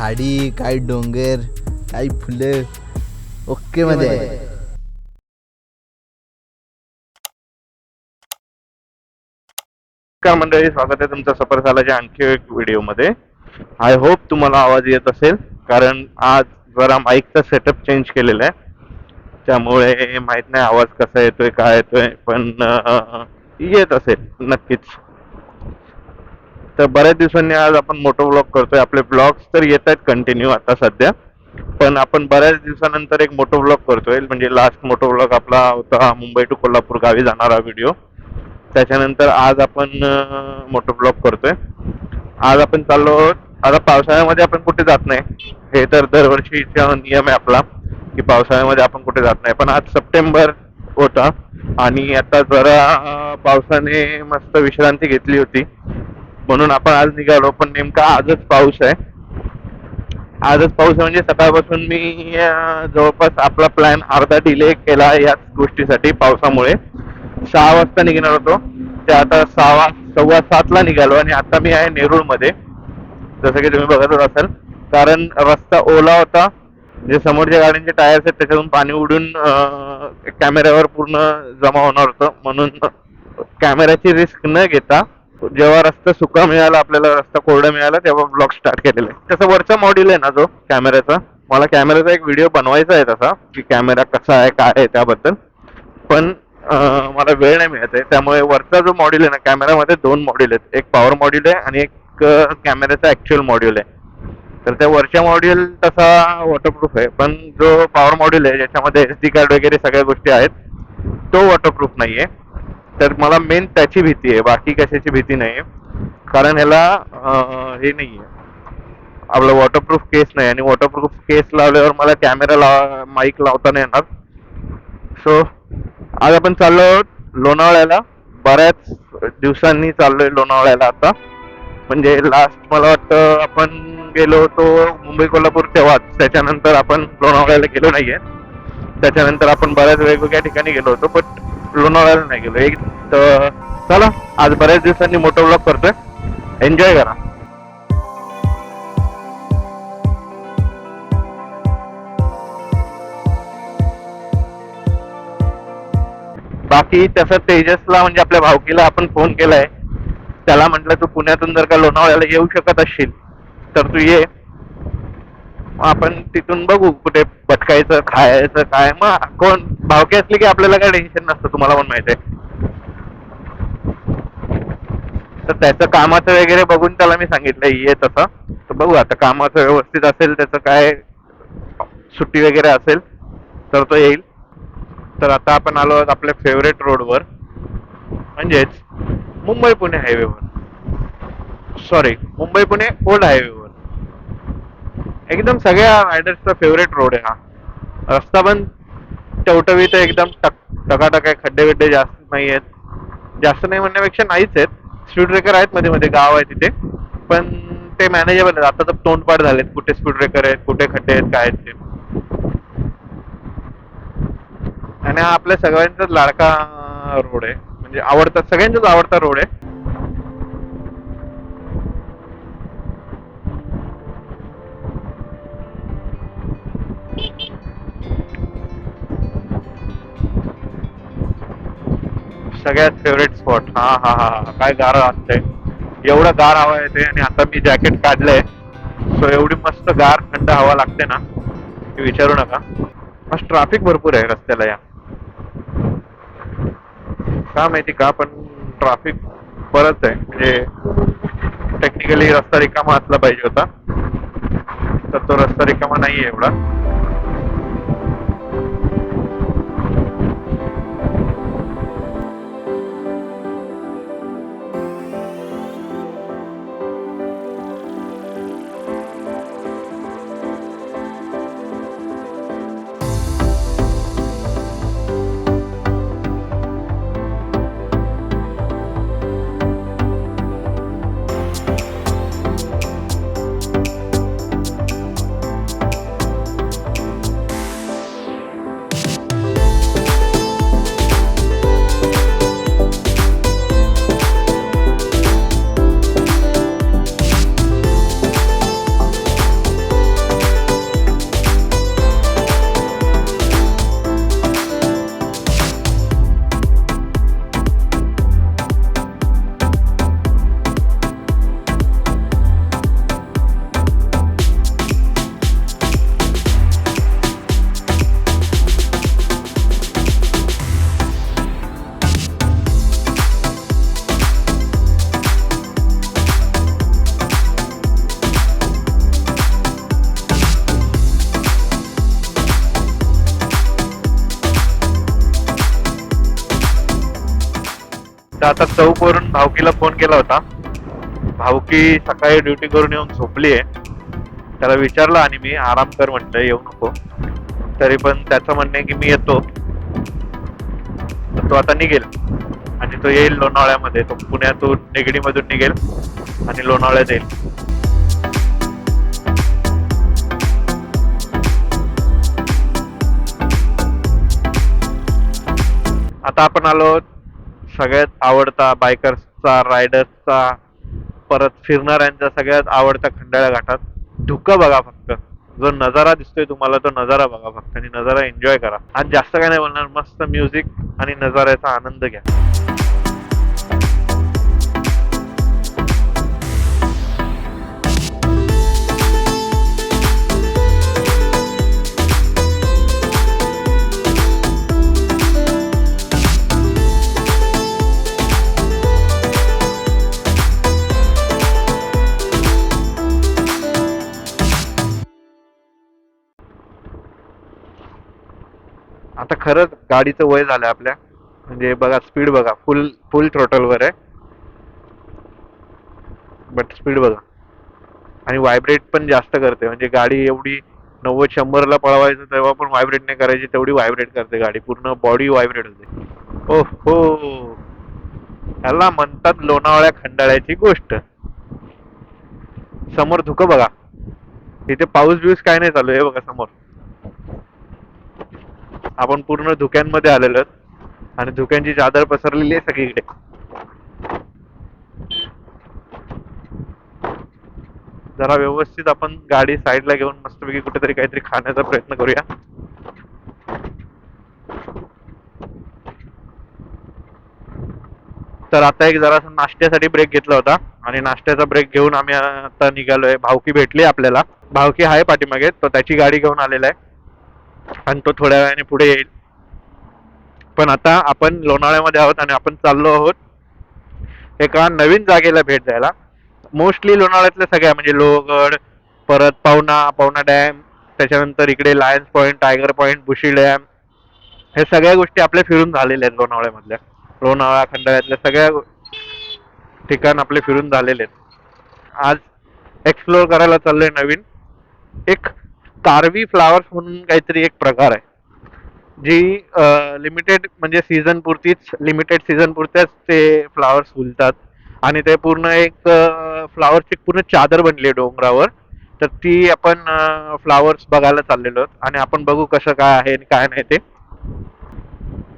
झाडी काही डोंगर काही फुलं ओके मध्ये. आहे नमस्कार मंडळी स्वागत आहे तुमचं सफर झाल्याच्या आणखी एक व्हिडिओमध्ये. आय होप तुम्हाला आवाज येत असेल कारण आज जरा माईकचा सेटअप चेंज केलेला आहे. त्यामुळे माहीत नाही आवाज कसा येतोय काय येतोय पण येत असेल नक्कीच. तर बऱ्याच दिवसांनी आज आपण मोटो ब्लॉग करतोय. आपले ब्लॉग्स तर येत आहेत कंटिन्यू आता सध्या. पण आपण बऱ्याच दिवसानंतर एक मोटो ब्लॉग करतोय. म्हणजे लास्ट मोटो ब्लॉग आपला होता मुंबई टू कोल्हापूर गावी जाणारा व्हिडिओ त्याच्यानंतर आज आपण मोटो ब्लॉग करतोय. आज आपण चाललो आहोत. आता पावसाळ्यामध्ये आपण कुठे जात नाही. हे तर दरवर्षीचा नियम आहे आपला की पावसाळ्यामध्ये आपण कुठे जात नाही. पण आज सप्टेंबर होता आणि आता जरा पावसाने मस्त विश्रांती घेतली होती. म्हणून आपण आज निघालो पण नेमका आजच पाऊस आहे. आजच पाऊस आहे म्हणजे सकाळपासून मी जवळपास आपला प्लॅन अर्धा डिले केला याच गोष्टीसाठी पावसामुळे. सहा वाजता निघणार होतो. ते आता सहा सव्वा सातला निघालो आणि आता मी आहे नेरूळमध्ये. जसं की तुम्ही बघतच असाल. कारण रस्ता ओला होता. जे समोरच्या गाड्यांचे टायर्स आहेत त्याच्यातून पाणी उडून कॅमेऱ्यावर पूर्ण जमा होणार होतं. म्हणून कॅमेऱ्याची रिस्क न घेता जेव्हा रस्ता सुका मिळाला आपल्याला रस्ता कोरडा मिळाला तेव्हा ब्लॉग स्टार्ट केलेला. आहे तसं वरचा मॉड्यूल आहे ना जो कॅमेऱ्याचा मला कॅमेऱ्याचा एक व्हिडिओ बनवायचा आहे तसा की कॅमेरा कसा आहे काय आहे त्याबद्दल. पण मला वेळ नाही मिळत आहे. त्यामुळे वरचा जो मॉड्यूल आहे ना कॅमेरामध्ये दोन मॉड्यूल आहेत. एक पॉवर मॉड्यूल आहे आणि एक कॅमेऱ्याचा ऍक्च्युअल मॉड्यूल आहे. तर त्या वरच्या मॉड्यूल तसा वॉटरप्रूफ आहे. पण जो पॉवर मॉड्यूल आहे ज्याच्यामध्ये एस डी कार्ड वगैरे सगळ्या गोष्टी आहेत तो वॉटरप्रूफ नाही आहे तर मला मेन त्याची भीती आहे बाकी कशाची भीती नाही आहे कारण ह्याला हे नाही आहे आपलं वॉटरप्रूफ केस नाही आणि वॉटरप्रूफ केस लावल्यावर मला कॅमेरा ला माईक लावता नाही येणार. सो आज आपण चाललो आहोत लोणावळ्याला. बऱ्याच दिवसांनी चाललोय लोणावळ्याला आता. म्हणजे लास्ट मला वाटतं आपण गेलो होतो मुंबई कोल्हापूर तेव्हाच. त्याच्यानंतर आपण लोणावळ्याला गेलो नाहीये. त्याच्यानंतर आपण बऱ्याच वेगवेगळ्या ठिकाणी गेलो होतो बट लोणावळ्याला नाही गेलो. एक तर चला आज बऱ्याच दिवसांनी मोठा ब्लॉग करतोय. एन्जॉय करा. बाकी तसं तेजसला म्हणजे आपल्या भावकीला आपण फोन केलाय. त्याला म्हटलं तू पुण्यातून जर का लोणावळ्याला येऊ शकत असशील तर तू ये. मग आपण तिथून बघू कुठे भटकायचं खायचं काय. मग कोण भावकी असली की आपल्याला काय टेन्शन नसतं तुम्हाला पण माहिती आहे. तर त्याचं कामाचं वगैरे बघून त्याला मी सांगितलं ये तसं. तर बघू आता कामाचं व्यवस्थित असेल त्याचं काय सुट्टी वगैरे असेल तर तो येईल. तर आता आपण आलो आहोत आपल्या फेवरेट रोडवर म्हणजेच मुंबई पुणे हायवेवर सॉरी मुंबई पुणे ओल्ड हायवेवर एकदम सगळ्या रायडर्सचा फेवरेट रोड आहे हा. रस्ता पण टवटवी तर एकदम टक टकाटक आहे खड्डे बिड्डे जास्त नाही आहेत जास्त नाही म्हणण्यापेक्षा नाहीच आहेत. स्पीड ब्रेकर आहेत मध्ये मध्ये गाव आहे तिथे. पण ते मॅनेजेबल आहेत. आता तर तोंडपाठ झालेत. कुठे स्पीड ब्रेकर आहेत कुठे खड्डे आहेत काय आहेत ते. आणि हा आपल्या सगळ्यांचाच लाडका रोड आहे. म्हणजे आवडता सगळ्यांचाच आवडता रोड आहे. सगळ्यात फेवरेट स्पॉट हा हा हा. हा. काय गार असतंय. एवढं गार हवा येते आणि आता मी जॅकेट काढलंय. सो एवढी मस्त गार थंड हवा लागते ना. की विचारू नका. मस्त ट्रॅफिक भरपूर आहे रस्त्याला या. का माहिती का पण ट्रॅफिक बरंच आहे. म्हणजे टेक्निकली रस्ता रिकामा असला पाहिजे होता. तर तो रस्ता रिकामा नाहीये एवढा. आता चौकवरून भावकीला फोन केला होता. भावकी सकाळी ड्युटी करून येऊन झोपली आहे त्याला विचारलं आणि मी आराम कर म्हटलं येऊ नको. तरी पण त्याचं म्हणणं आहे की मी येतो. तो आता निघेल. आणि तो येईल लोणावळ्यामध्ये. तो पुण्यातून निगडीमधून निघेल आणि लोणावळ्यात येईल. आता आपण आलो सगळ्यात आवडता बायकर्सचा रायडर्सचा परत फिरणाऱ्यांचा सगळ्यात आवडता खंडाळा घाटात धुकं बघा फक्त. जो नजारा दिसतोय तुम्हाला तो नजारा बघा फक्त आणि नजारा एन्जॉय करा. आणि जास्त काय नाही बोलणार मस्त म्युझिक आणि नजाऱ्याचा आनंद घ्या. आता खरंच गाडीचं वय झालं आपल्या. म्हणजे बघा स्पीड बघा. फुल फुल थ्रोटलवर आहे. बट स्पीड बघा. आणि व्हायब्रेट पण जास्त करते. म्हणजे गाडी एवढी नव्वद शंभरला पळवायचं तेव्हा पण व्हायब्रेट नाही करायची तेवढी व्हायब्रेट करते गाडी. पूर्ण बॉडी व्हायब्रेट होते. ओ हो याला म्हणतात लोणावळ्या खंडाळ्याची गोष्ट. समोर धुकं बघा. इथे पाऊस बिऊस काय नाही चालू आहे बघा समोर. आपण पूर्ण धुक्यांमध्ये आलेलो आणि धुक्यांची चादर पसरलेली आहे सगळीकडे. जरा व्यवस्थित आपण गाडी साईडला घेऊन मस्तपैकी कुठेतरी काहीतरी खाण्याचा प्रयत्न करूया. तर आता एक जरा नाश्त्यासाठी ब्रेक घेतला होता. आणि नाश्त्याचा ब्रेक घेऊन आम्ही आता निघालोय. भावकी भेटली आपल्याला. भावकी आहे पाठीमागे तो त्याची गाडी घेऊन आलेला आहे. आणि तो थोड्या वेळाने पुढे येईल. पण आता आपण लोणावळ्यामध्ये आहोत आणि आपण चाललो आहोत एका नवीन जागेला भेट द्यायला. मोस्टली लोणावळ्यातल्या सगळ्या म्हणजे लोहगड परत पावना पावना डॅम त्याच्यानंतर इकडे Lions Point Tiger Point Bhushi dam हे सगळ्या गोष्टी आपल्या फिरून झालेल्या आहेत लोणावळ्यामधल्या. लोणावळा खंडाळ्यातल्या सगळ्या ठिकाण आपले फिरून झालेले आहेत. आज एक्सप्लोअर करायला चाललोय नवीन. एक कारवी फ्लावर्स म्हणून काहीतरी एक प्रकार आहे. जी लिमिटेड म्हणजे सीझन पुरतीच लिमिटेड सीझन पुरत्याच ते फ्लावर्स फुलतात. आणि ते पूर्ण एक फ्लावरची पूर्ण चादर बनली आहे डोंगरावर. तर ती आपण फ्लावर्स बघायला चाललेलो आहोत. आणि आपण बघू कसं काय आहे आणि काय नाही ते.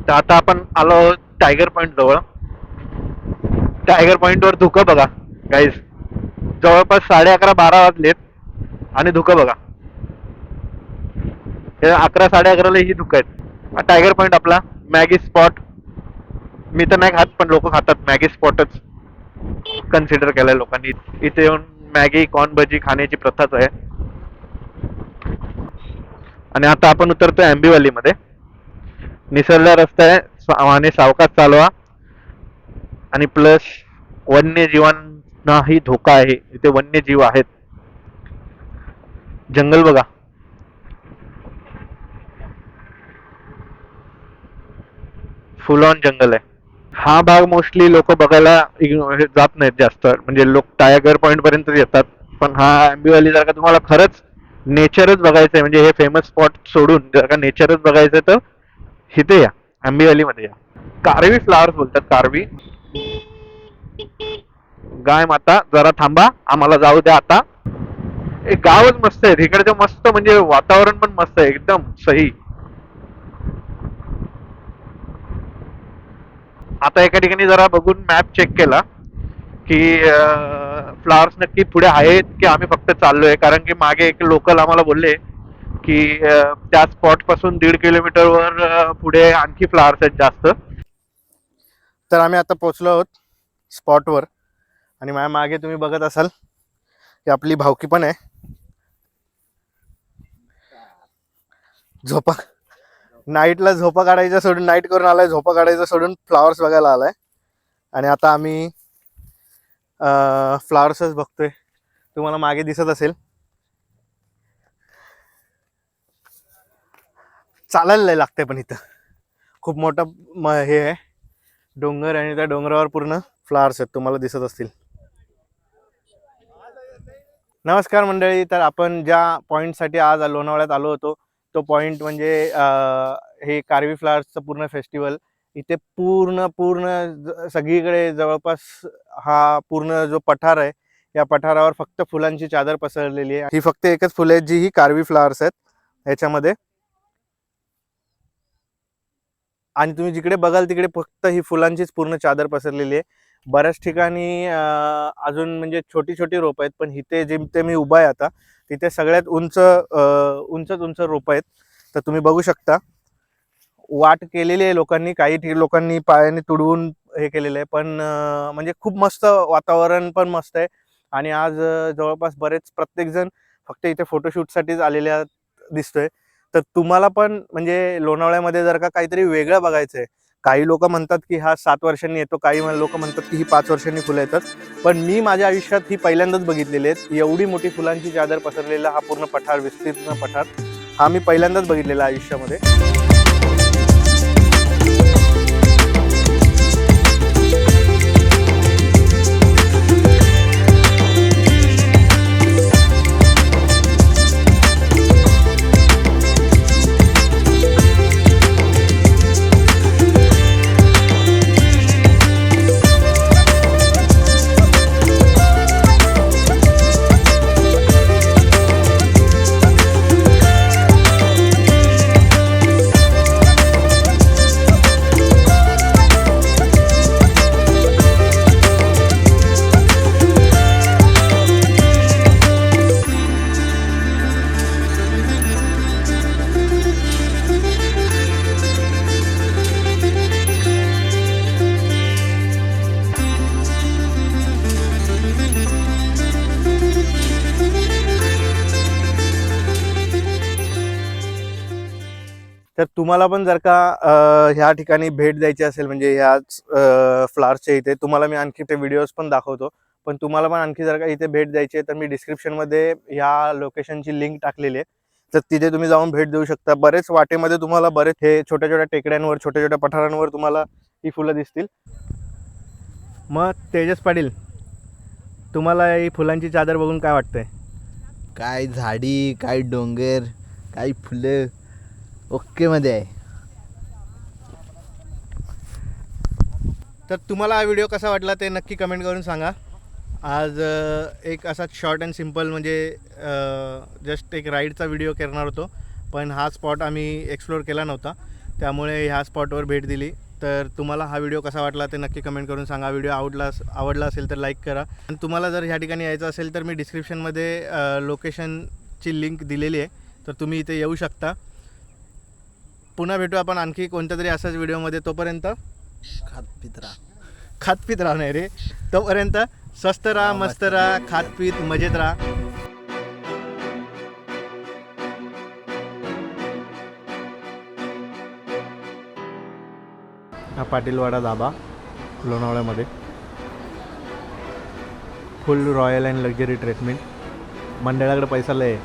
तर आता आपण आलो आहोत टायगर पॉईंट जवळ. टायगर पॉईंटवर धुकं बघा गाईज जवळपास साडे अकरा बारा वाजलेत. आणि धुकं बघा. अकरा साडे अकराला ही धुकं आहेत. टायगर पॉईंट आपला. मॅगी स्पॉट मी तर नाही खात पण लोक खातात. मॅगी स्पॉटच कन्सिडर केलाय लोकांनी. इथे येऊन मॅगी कॉर्न भजी खाण्याची प्रथाच आहे. आणि आता आपण उतरतोय आंबिवली मध्ये निसरला रस्ता आहे. आणि सावकाश चालवा. आणि प्लस वन्यजीवांनाही धोका आहे. इथे वन्यजीव आहेत. जंगल बघा. फुल ऑन जंगल आहे. हा भाग मोस्टली लोक बघायला हे जात नाहीत जास्त. म्हणजे लोक टायगर पॉईंट पर्यंत येतात. पण हा आंबीवाली जर का तुम्हाला खरंच नेचरच बघायचं आहे. म्हणजे हे फेमस स्पॉट सोडून जर का नेचरच बघायचं तर इथे या. आंबिवली मध्ये या. कारवी फ्लावर्स बोलतात कारवी. गाय माता जरा थांबा. आम्हाला जाऊ द्या आता. एक गावच मस्त आहे इकडचं मस्त म्हणजे वातावरण पण मस्त आहे. एकदम सही. आता एका ठिकाणी जरा बघून मॅप चेक केला की फ्लावर्स नक्की पुढे आहेत की आम्ही फक्त चाललोय? कारण की मागे एक लोकल आम्हाला बोलले की त्या स्पॉटपासून दीड किलोमीटरवर पुढे आणखी फ्लावर्स आहेत जास्त. तर आम्ही आता पोचलो आहोत स्पॉटवर आणि माझ्या मागे तुम्ही बघत असाल की आपली भावकी पण आहे. झोपा. नाईटला झोपा काढायचं सोडून नाईट करून आलाय झोपा काढायचं सोडून फ्लावर्स बघायला आलाय. आणि आता आम्ही फ्लावर्सच बघतोय. तुम्हाला मागे दिसत असेल. चालायला लय लागतंय पण इथं. खूप मोठं म हे आहे. डोंगर आणि त्या डोंगरावर पूर्ण फ्लावर्स आहेत. तुम्हाला दिसत असतील. नमस्कार मंडळी. तर आपण ज्या पॉईंटसाठी आज लोणावळ्यात आलो होतो तो पॉईंट म्हणजे हे कार्वी फ्लावर्सचं पूर्ण फेस्टिवल. इथे पूर्ण पूर्ण सगळीकडे जवळपास हा पूर्ण जो पठार आहे या पठारावर फक्त फुलांची चादर पसरलेली आहे. ही फक्त एकच फुले आहेत जी ही कार्वी फ्लावर्स आहेत ह्याच्यामध्ये. आणि तुम्ही जिकडे बघाल तिकडे फक्त ही फुलांचीच पूर्ण चादर पसरलेली आहे. बऱ्याच ठिकाणी अजून म्हणजे छोटी छोटी रोप आहेत पण इथे जिथे मी उभा आहे आता तिथे सगळ्यात उंच उंचच उंच रोपं आहेत. तर तुम्ही बघू शकता. वाट केलेली आहे लोकांनी काही ठिक- लोकांनी पायाने तुडवून हे केलेलं आहे. पण म्हणजे खूप मस्त वातावरण पण मस्त आहे. आणि आज जवळपास बरेच प्रत्येकजण फक्त इथे फोटोशूटसाठीच आलेल्या दिसतोय. तर तुम्हाला पण म्हणजे लोणावळ्यामध्ये जर का काहीतरी वेगळं बघायचं आहे काही लोक म्हणतात की हा सात वर्षांनी येतो काही लोक म्हणतात की ही पाच वर्षांनी फुलं येतात. पण मी माझ्या आयुष्यात ही पहिल्यांदाच बघितलेली आहेत. एवढी मोठी फुलांची चादर पसरलेला हा पूर्ण पठार विस्तीर्ण पठार. हा मी पहिल्यांदाच बघितलेला आयुष्यामध्ये. तर तुम्हाला पण जर का ह्या ठिकाणी भेट द्यायची असेल म्हणजे ह्याच फ्लावर्सच्या इथे तुम्हाला मी आणखी ते व्हिडिओज पण दाखवतो. पण तुम्हाला पण आणखी जर का इथे भेट द्यायची आहे तर मी डिस्क्रिप्शनमध्ये ह्या लोकेशनची लिंक टाकलेली आहे. तर तिथे तुम्ही जाऊन भेट देऊ शकता. बरेच वाटेमध्ये तुम्हाला बरेच हे छोट्या छोट्या टेकड्यांवर छोट्या छोट्या पठारांवर तुम्हाला ही फुलं दिसतील. मग तेजस पाटील तुम्हाला ही फुलांची चादर बघून काय वाटतंय? काय झाडी काय डोंगर काय फुलं? ओकेमध्ये आहे. तर तुम्हाला हा व्हिडिओ कसा वाटला ते नक्की कमेंट करून सांगा. आज एक असा शॉर्ट अँड सिंपल म्हणजे जस्ट एक राईडचा व्हिडिओ करणार होतो. पण हा स्पॉट आम्ही एक्सप्लोअर केला नव्हता. त्यामुळे ह्या स्पॉटवर भेट दिली. तर तुम्हाला हा व्हिडिओ कसा वाटला ते नक्की कमेंट करून सांगा. व्हिडिओ आवडला आवडला असेल तर लाईक करा. आणि तुम्हाला जर ह्या ठिकाणी यायचं असेल तर मी डिस्क्रिप्शनमध्ये लोकेशनची लिंक दिलेली आहे. तर तुम्ही इथे येऊ शकता. पुन्हा भेटू आपण आणखी कोणत्या तरी असाच व्हिडिओमध्ये तोपर्यंत. खात पित्रा खातपीत राहा नाही रे. तोपर्यंत स्वस्त राहा मस्त राहा खातपीत मजेत राहा. हा पाटीलवाडा दाबा लोणावळ्यामध्ये. Full royal and luxury treatment मंडळाकडे पैसा लय.